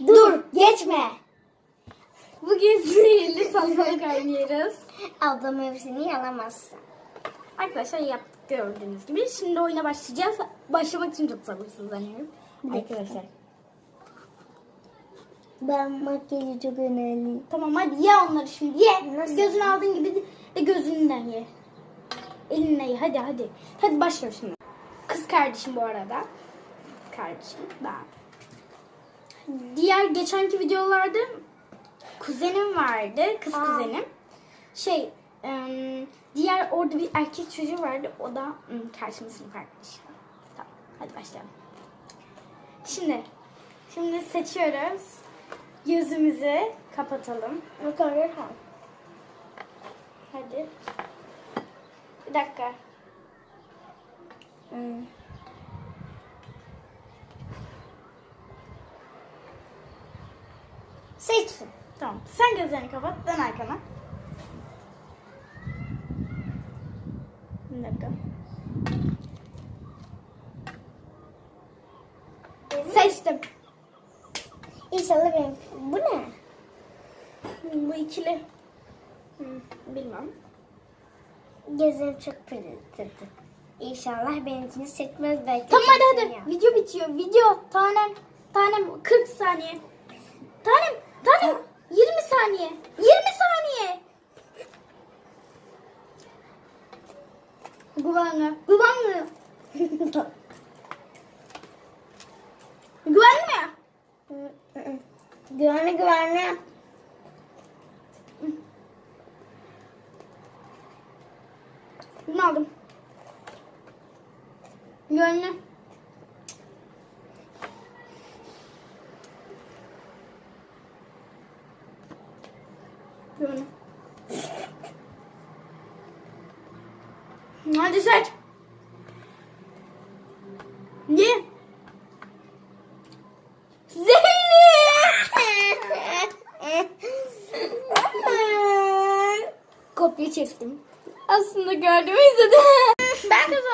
Dur geçme. Bugün sihirli salatalık oynuyoruz. Ablam hepsini yalamazsın. Arkadaşlar yaptık gördüğünüz gibi. Şimdi oyuna başlayacağız. Başlamak için çok sabırsızlanıyorum. Arkadaşlar. Ben makyajı çok önemli. Tamam hadi ye onları şimdi ye. Nasıl? Gözünü aldığın gibi de gözünden ye. Elinle ye hadi hadi. Hadi başla şimdi. Kız kardeşim bu arada. Kardeşim ben. Diğer geçenki videolarda kuzenim vardı. Kız Aa. kuzenim. Şey diğer orada bir erkek çocuğu vardı. O da em, karşımın sınıf arkadaşı. Tamam hadi başlayalım. Şimdi şimdi seçiyoruz. Gözümüzü kapatalım. Kal. Hadi. Bir dakika. Hmm. Seçtim. Tamam. Sen gözlerini kapat. Dön arkana. Bir dakika. Seçtim. İnşallah benim. Bu ne? Bu ikili. Hmm, bilmem. Gözüm çok pırıltıdı. İnşallah benimkini seçmez belki. Tamam hadi hadi. Video bitiyor. Video. Tanem. Tanem 40 saniye. Tanem. 20 saniye. 20 saniye. Güvenli. Güvenli. Güvenli mi? güvenli güvenli. Bunu aldım. Güvenli. Güvenli. Hadi seç. Ye. Zeynep. Kopya çektim. Aslında gördüm izledim. ben kazandım.